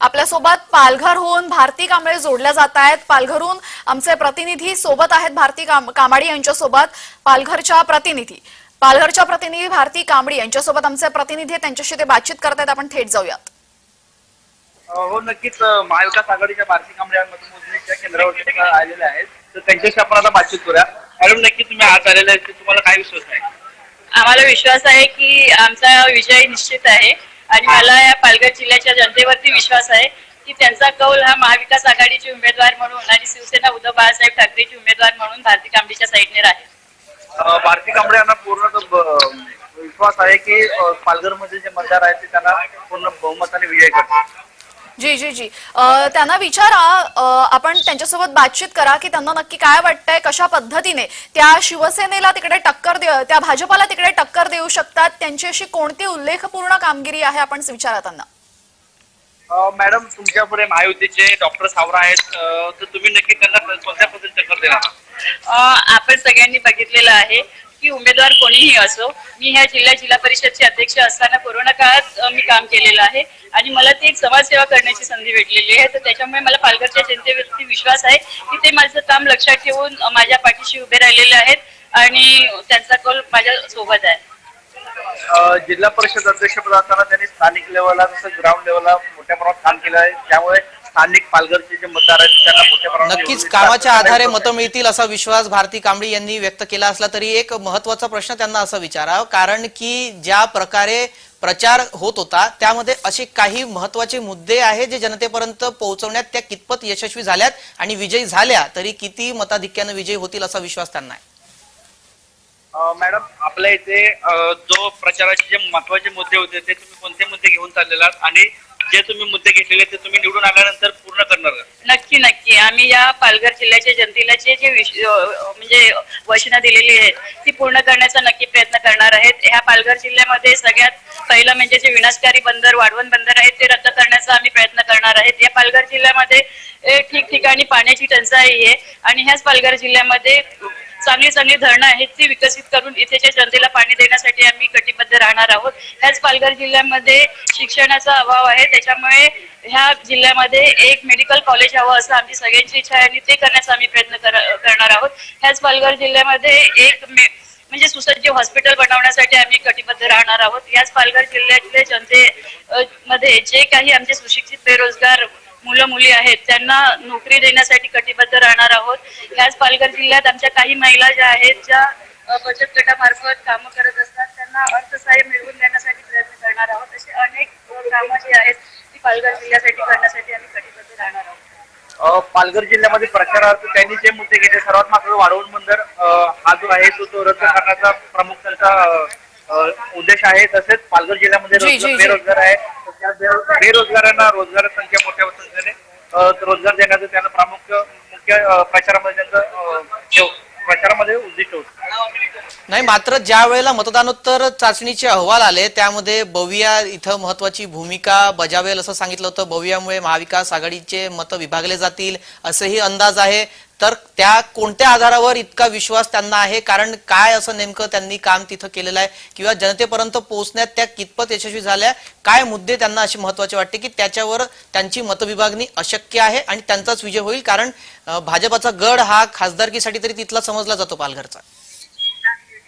आपल्यासोबत पालघरहून भारती कांबळे जोडल्या जात आहेत. पालघरहून आमचे प्रतिनिधी सोबत आहेत भारती काम- कामाडी यांच्यासोबत पालघरच्या प्रतिनिधी. पालघरच्या प्रतिनिधी भारती कांबडी यांच्यासोबत आमचे प्रतिनिधी आहेत त्यांच्याशी ते बातचीत करतायत आपण थेट जाऊयात. हो नक्कीच महाविकास आघाडीच्या भारतीय कांबळे मतमोजणीच्या केंद्रावरती ते आलेले आहेत. तर त्यांच्याशी आपण आता बातचीत करूया. मॅडम नक्की तुम्ही आज आलेले आहेत तुम्हाला काय विश्वास आहे? आम्हाला विश्वास आहे की आमचा विजय निश्चित आहे. आणि मला या पालघर जिल्ह्याच्या जनतेवरती विश्वास आहे की त्यांचा कौल हा महाविकास आघाडीचे उमेदवार म्हणून आणि शिवसेना उद्धव बाळासाहेब ठाकरेचे उमेदवार म्हणून भारती कांबळीच्या साईडने राहील. भारती कांबळे यांना पूर्ण विश्वास आहे की पालघरमध्ये जे मतदार आहेत ते त्यांना पूर्ण बहुमताने विजय करतात जी जी जी. त्यांना विचारा आपण त्यांच्यासोबत बातचीत करा की त्यांना नक्की काय वाटतंय कशा पद्धतीने त्या शिवसेनेला तिकडे टक्कर दे त्या भाजपाला तिकडे टक्कर देऊ शकतात त्यांची अशी कोणती उल्लेखपूर्ण कामगिरी आहे आपण विचारा त्यांना. मॅडम तुमच्यापुढे महायुतीचे डॉक्टर सावरा आहेत तर तुम्ही नक्की त्यांना कोणत्या पद्धतीने टक्कर देणार? आपण सगळ्यांनी बघितलेलं आहे की उमेदवार कोणीही असो मी ह्या जिल्हा जिल्हा परिषदचे अध्यक्ष असताना कोरोना काळात मी काम केलेलं आहे. आणि मला ती एक समाजसेवा करण्याची संधी भेटलेली आहे. तर त्याच्यामुळे मला पालघरच्या जनतेवरती विश्वास आहे की ते माझं काम लक्षात ठेवून माझ्या पाठीशी उभे राहिलेले आहेत आणि त्यांचा कौल माझ्या सोबत आहे. जिल्हा परिषद अध्यक्षपद असताना त्यांनी स्थानिक लेवलला जसं ग्राउंड लेवलला मोठ्या प्रमाणात काम केलं आहे. त्यामुळे स्थानिक पालघरचे जे मतदार आहेत त्यांना मोठ्या प्रमाणात नक्कीच कामाच्या. आधारे मतं मिळतील असा विश्वास भारती कांबळी यांनी व्यक्त केला असला तरी एक महत्त्वाचा प्रश्न त्यांना असा विचारावा. कारण की ज्या प्रकारे प्रचार होत होता त्यामध्ये असे काही महत्त्वाचे मुद्दे आहेत जे जनतेपर्यंत पोहोचवण्यात त्या कितपत यशस्वी झाल्यात आणि विजयी झाल्या तरी किती मताधिक्यानं विजयी होतील असा विश्वास त्यांना आहे? मॅडम आपल्या इथे जो प्रचाराचे जे महत्त्वाचे मुद्दे होते ते तुम्ही कोणते मुद्दे घेऊन चाललेला आहात? आणि जे तुम्ही मुद्दे घेतलेले ते तुम्ही निवडून आल्यानंतर पूर्ण करणार? नक्की नक्की. आम्ही या पालघर जिल्ह्याच्या जनतेला जे जे म्हणजे वचनं दिलेली आहेत ती पूर्ण करण्याचा नक्की प्रयत्न करणार आहेत. ह्या पालघर जिल्ह्यामध्ये सगळ्यात पहिलं म्हणजे जे विनाशकारी बंदर वाढवण बंदर आहेत ते रद्द करण्याचा आम्ही प्रयत्न करणार आहेत. या पालघर जिल्ह्यामध्ये ठिकठिकाणी पाण्याची टंचाई आहे आणि ह्याच पालघर जिल्ह्यामध्ये चांगली चांगली धरणं आहेत ती विकसित करून इथेच्या जनतेला पाणी देण्यासाठी आम्ही कटिबद्ध राहणार आहोत. ह्याच पालघर जिल्ह्यामध्ये शिक्षणाचा अभाव आहे त्याच्यामुळे ह्या जिल्ह्यामध्ये एक मेडिकल कॉलेज हवं असं आमची सगळ्यांची इच्छा आहे आणि ते करण्याचा आम्ही प्रयत्न करणार आहोत. ह्याच पालघर जिल्ह्यामध्ये एक मे- म्हणजे सुसज्ज हॉस्पिटल बनवण्यासाठी आम्ही कटिबद्ध राहणार आहोत. याच पालघर जिल्ह्यातले जनते मध्ये जे काही आमचे सुशिक्षित बेरोजगार मुलं मुली आहेत त्यांना नोकरी देण्यासाठी कटिबद्ध राहणार आहोत. याच पालघर जिल्ह्यात आमच्या काही महिला ज्या आहेत ज्या बचत गटामार्फत कामं करत असतात त्यांना अर्थसहाय्य मिळवून देण्यासाठी प्रयत्न करणार आहोत. असे अनेक कामं जी आहेत ती पालघर जिल्ह्यासाठी करण्यासाठी आम्ही कटिबद्ध पालघर जिल्ह्यामध्ये प्रचारार्थ त्यांनी जे मुद्दे घेतले सर्वात मात्र वाढवून बंदर हा जो आहे तो तो रद्द करण्याचा प्रमुख त्यांचा उद्देश आहे तसेच पालघर जिल्ह्यामध्ये. बेरोजगार आहे बेरोजगारांना रोजगार संख्या मोठ्या संख्येने रोजगार देण्याचं त्यांना प्रामुख्य मुख्य प्रचारामध्ये त्यांचं प्रचारामध्ये नाही मात्र ज्या वेळेला मतदानोत्तर चाचणीचे अहवाल आले त्यामध्ये बविया इथं महत्वाची भूमिका बजावेल असं सांगितलं होतं. बवियामुळे महाविकास आघाडीचे मतं विभागले जातील असेही अंदाज आहे. तर त्या कोणत्या आधारावर इतका विश्वास त्यांना आहे? कारण काय असं नेमकं त्यांनी काम तिथं केलेलं आहे? किंवा जनतेपर्यंत पोहोचण्यात त्या कितपत यशस्वी झाल्या? काय मुद्दे त्यांना असे महत्त्वाचे वाटते की त्याच्यावर त्यांची मतविभागणी अशक्य आहे आणि त्यांचाच विजय होईल? कारण भाजपाचा गड हा खासदारकीसाठी तरी तिथला समजला जातो पालघरचा.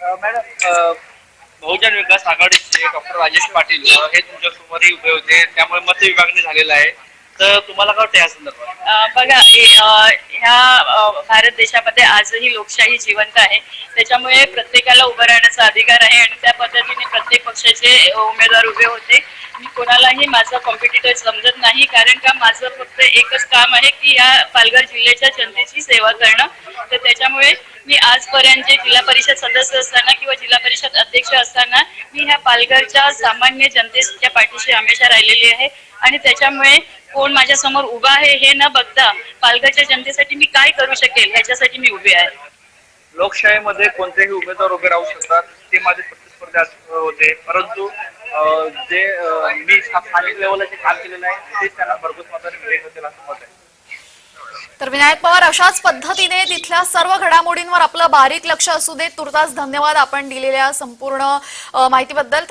मॅडम बहुजन विकास आघाडीचे डॉक्टर राजेश पाटील हे तुमच्या समोरही उभे होते. त्यामुळे मत विभागणी झालेला आहे. तर तुम्हाला काय वाटतं या संदर्भात? बघा अ, ह्या अ, भारत देशामध्ये आजही लोकशाही जिवंत आहे. त्याच्यामुळे प्रत्येकाला उभं राहण्याचा अधिकार आहे आणि त्या पद्धतीने प्रत्येक पक्षाचे उमेदवार उभे होते. मी कोणालाही माझं कॉम्पिटिटर समजत नाही कारण का माझं फक्त एकच काम आहे की या पालघर जिल्ह्याच्या जनतेची सेवा करणं. तर त्याच्यामुळे मी आजपर्यंत जे जिल्हा परिषद सदस्य असताना किंवा जिल्हा परिषद अध्यक्ष असताना मी ह्या पालघरच्या सामान्य जनतेच्या पाठीशी हमेशा राहिलेली आहे. आणि त्याच्यामुळे कोण माझ्यासमोर उभा आहे हे न बघता पालघरच्या जनतेसाठी मी काय करू शकेल ह्याच्यासाठी मी उभी आहे. लोकशाहीमध्ये कोणतेही उमेदवार उभे राहू शकतात ते माझे प्रतिस्पर्धी होते. परंतु जे मी स्थानिक लेवलला जे काम केलेलं आहे ते त्यांना भरघोस मताने मिळेल असं मत आहे. तर विनायक पवार अशाच पद्धतीने तिथल्या सर्व घडामोडींवर आपलं बारीक लक्ष असू दे तुर्तास धन्यवाद आपण दिलेल्या संपूर्ण माहितीबद्दल.